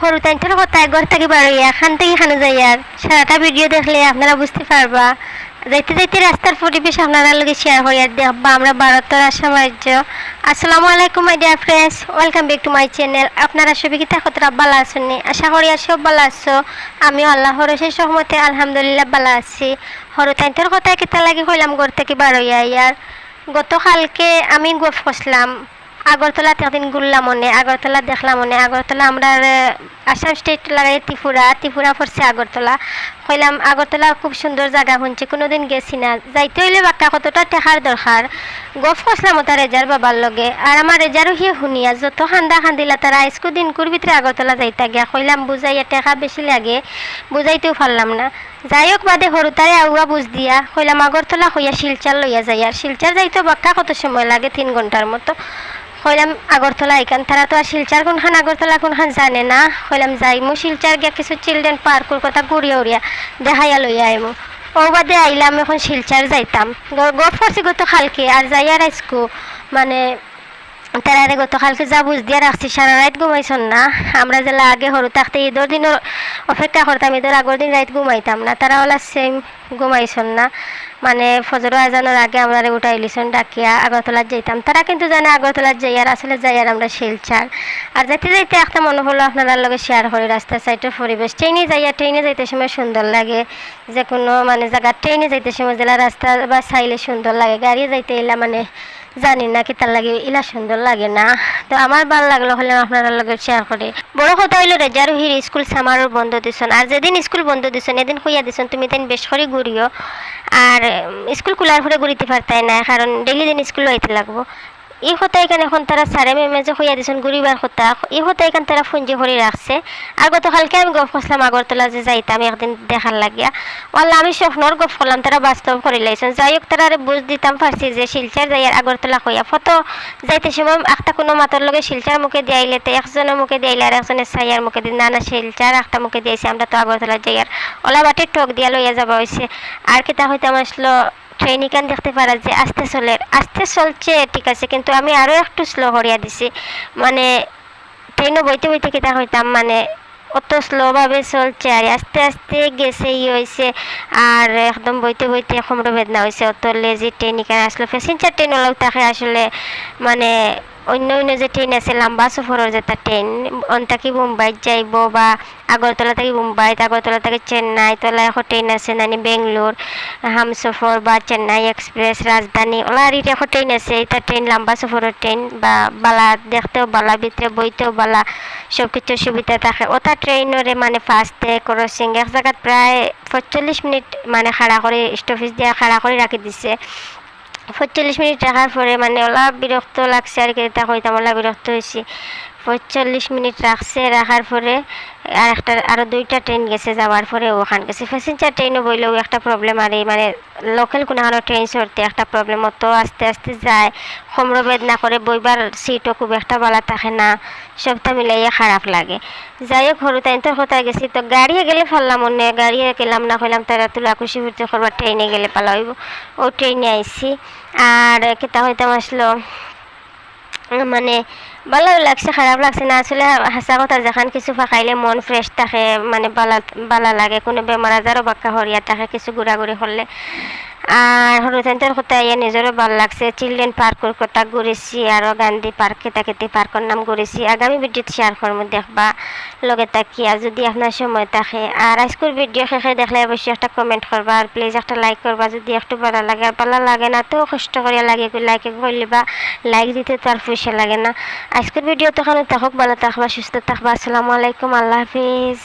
সরু তাইনটার কথা ঘর থেকে বাড়াইয়া এখান থেকে এখানে যাই আর সারাটা ভিডিও দেখলে আপনারা বুঝতে পারবা। যাইতে যাইতে রাস্তার পরিবেশ আপনারা লগে শেয়ার আর দেখবা আমরা ভারতের আসাম রাজ্য আসসালামু আলাইকুম my dear friends welcome back to my channel আপনারা সবই কিতা কতটা ভালো আছেন নি? আশা করি আর সব ভালো আছো। আমি আল্লাহর সেই সহমতে আলহামদুলিল্লাহ, ভালো আছি। হরু তাইনটার কথা কিতা লাগে হইলাম ঘর থেকে বাড়াইয়া ইয়ার গতকালকে আমি গপ ফসলাম আগরতলাতে একদিন ঘুরলাম মনে, আগরতলা দেখলাম মনে, আগরতলা আমরা আসাম স্টেট লাগাই ত্রিপুরা ত্রিপুরা পড়ছে আগরতলা। কইলাম আগরতলা খুব সুন্দর জায়গা শুনছি, কোনোদিন গেছি না। যাইতে হইলে বাক্কা কতটা টেকার দরকার। গফ ফসলাম তার রেজার বাবার লগে। আর আমার রেজারও হিয়ে শুনিয়া, যত খান্দা খান্দিলা তারা আইসকু দিন কুর ভিতরে আগরতলা যাইতা গিয়া কইলাম, বুঝাইয়া টেকা বেশি লাগে, বুঝাইতেও পারলাম না। যাই হোক বাদে সৰুতাৰে আগুৱা বুজ দিয়া, কইলাম আগরতলা হইয়া শিলচার লইয়া যাই আর শিলচার যাইতে বাক্কা কত সময় লাগে? তিন ঘণ্টার মতো। কইলাম আগরতলা এখান, তারা তো আর শিলচার কোনখান, আগরতলা কোনখান জানে না। হইলাম যাই মু শিলচার গিয়া কিছু চিলড্রেন পার্কের কথা ঘুরিয়া উড়িয়া দেখাইয়া লইয়া আইমু। ও বাদে আইলাম এখন শিলচার যাইতাম। গপ করছি গত খালকে আর যাইয়া রাইসকু মানে তারারে গতকালকে যা বুঝ দিয়া রাখছি, সারা রাত ঘুমাইছন না। আমরা যেলা আগে সরু থাকতে ঈদের দিনের অপেক্ষা করতাম, ঈদের আগের দিন রাত ঘুমাইতাম না। তারা ওলা সেম ঘুমাইছন না। মানে ফজর আজানোর আগে আমরা উঠাই লিছন, ডাকিয়া আগরতলার যাইতাম। তারা কিন্তু জানে আগরতলার যাইয়ার, আসলে যাই আর আমরা শিলচার। আর যাইতে যাইতে একটা মনে হলো আপনারা লগে শেয়ার করি, রাস্তার সাইডের পরিবেশ। ট্রেনে যাইয়া, ট্রেনে যাইতে সময় সুন্দর লাগে। যে কোনো মানে জায়গা, ট্রেনে যাইতে সময় জেলা রাস্তা বা চাইলে সুন্দর লাগে। গাড়ি যাইতে এলা মানে জানি না কি তার লাগে ইলা সুন্দর লাগে না। তো আমার ভালো লাগল হলে আপনারা লগে শেয়ার করে। বড় কথা হইল রেজার হির স্কুল সামারও বন্ধ দিছন, আর যেদিন স্কুল বন্ধ দিছন, এদিন কইয়া দিছন, তুমি তেন বেশ করে ঘুরিও। আর স্কুল খোলার পরে ঘুরিতে পারতাই না, কারণ ডেইলি দিন স্কুল হইতে লাগবো। এই কথা এখানে এখন তারা সারে মেমে যে হইয়া দিছেন ঘুরিবার কথা। এই কথা এখান তারা ফুঞ্জি করে রাখছে। আর গতকালকে আমি গপ করছিলাম আগরতলা যে যাইতাম, একদিন দেখার লাগিয়া। ওয়াল্লা, আমি স্বপ্নর গপ করলাম, তারা বাস্তব করে লাইছেন। যাই হোক, তারা বুঝ দিতাম পারছি যে শিলচার যাই আর আগরতলা হইয়া। ফটো যাইতে সময় একটা কোনো মাতর লগে শিলচার মুখে দিয়াইলে তো একজনের মুখে দিয়াইলে আর একজনের সাইয়ার মুখে দিন না না শিলচার একটা মুখে দিয়েছে। আমরা তো আগরতলা যাই আর ওলা বাটে ঠক দিয়া লইয়া যাবা হয়েছে আর কিতা হইতাম ট্রেনিকান দেখতে পারা যে আস্তে চলে আস্তে চলছে, ঠিক আছে, কিন্তু আমি আরও একটু স্লো করিয়া দিছি। মানে ট্রেনও বইতে বইতে কেটা হইতাম মানে অত স্লোভাবে চলছে, আর আস্তে আস্তে গেছে, ই হয়েছে আর একদম বইতে বইতে কোমর বেদনা হয়েছে অত লেজি ট্রেন এখানে আসলে প্যাসেঞ্জার ট্রেন ওলাও তাকে আসলে মানে অন্য অন্য যে ট্রেন আছে, লম্বা সফরের যেটা ট্রেন অন্তাকি মুম্বাইত যাইব বা আগরতলা থেকে মুম্বাইত আগরতলা থেকে চেন্নাই তোলা এখন ট্রেন আছে নানি বেঙ্গলোর হামসফর বা চেন্নাই এক্সপ্রেস রাজধানী, ওলা আর এখন ট্রেন আছে, এটা ট্রেন লম্বা সফরের ট্রেন বা বালা দেখতেও বালা, ভিতরে বইতেও বালা সব কিছু সুবিধা থাকে। ওটা ট্রেনরে মানে ফার্স্টে ক্রসিং এক জায়গাত প্রায় পঁয়তাল্লিশ মিনিট মানে খাড়া করে স্টপেজ দিয়ে খাড়া করে রাখি দিছে। পঁয়তাল্লিশ মিনিট রাখার পরে মানে ওলা বিরক্ত লাগছে আর কি, তা কইতাম ওলা বিরক্ত হয়েছি পঁয়তাল্লিশ মিনিট রাখছে, রাখার পরে আর একটা আরও দুইটা ট্রেন গেছে যাওয়ার পরে ওখান গেছে। প্যাসেঞ্জার ট্রেনও বইলেও একটা প্রবলেম আর এই মানে লোকাল কোনো ট্রেন চড়তে একটা প্রবলেম অত আস্তে আস্তে যায় সমর বেদনা করে বইবার সিটও খুব একটা ভালো থাকে না, সবটা মিলাইয়া খারাপ লাগে। যাই হোক সরু তাই তো কোথায় গেছি? তো গাড়িয়ে গেলে ফেললাম মনে গাড়িয়ে গেলাম না কইলাম তারা তুলা খুশি ফুর্তি করবার ট্রেনে গেলে পালা হইব। ও ট্রেনে আইছি। আর কেতা হইতাম আসলো মানে ভালো লাগছে, খারাপ লাগছে না। আসলে হাসা কথা, যখন কিছু ফাঁকাইলে মন ফ্রেশ থাকে মানে বালা বালা লাগে, কোনো বেমার আজারও বাক্কা হরিয়া থাকে, কিছু ঘোরাঘুরি করলে আর কথা ইয়ে নিজেরও ভালো লাগছে। চিলড্রেন পার্কের কথা ঘুরেছি আরও গান্ধী পার্ক কেতে পার্কের নাম ঘুরেছি। আগামী ভিডিওত শেয়ার করব, দেখবা। লগে তাকিয়া যদি আপনার সময় থাকে। আর আজকের ভিডিও শেষে দেখলে অবশ্যই একটা কমেন্ট করবা। আর প্লিজ একটা লাইক করবা, যদি একটু ভালো লাগে। আর ভালো লাগে না তো কষ্ট করিয়া লাগে লাইক করলে বা লাইক দিতে তো আর পয়সা লাগে না। আজকের ভিডিও তখন থাকুক, ভালো থাকবা, সুস্থ থাকবা। আসসালামু আলাইকুম, আল্লাহ হাফিজ।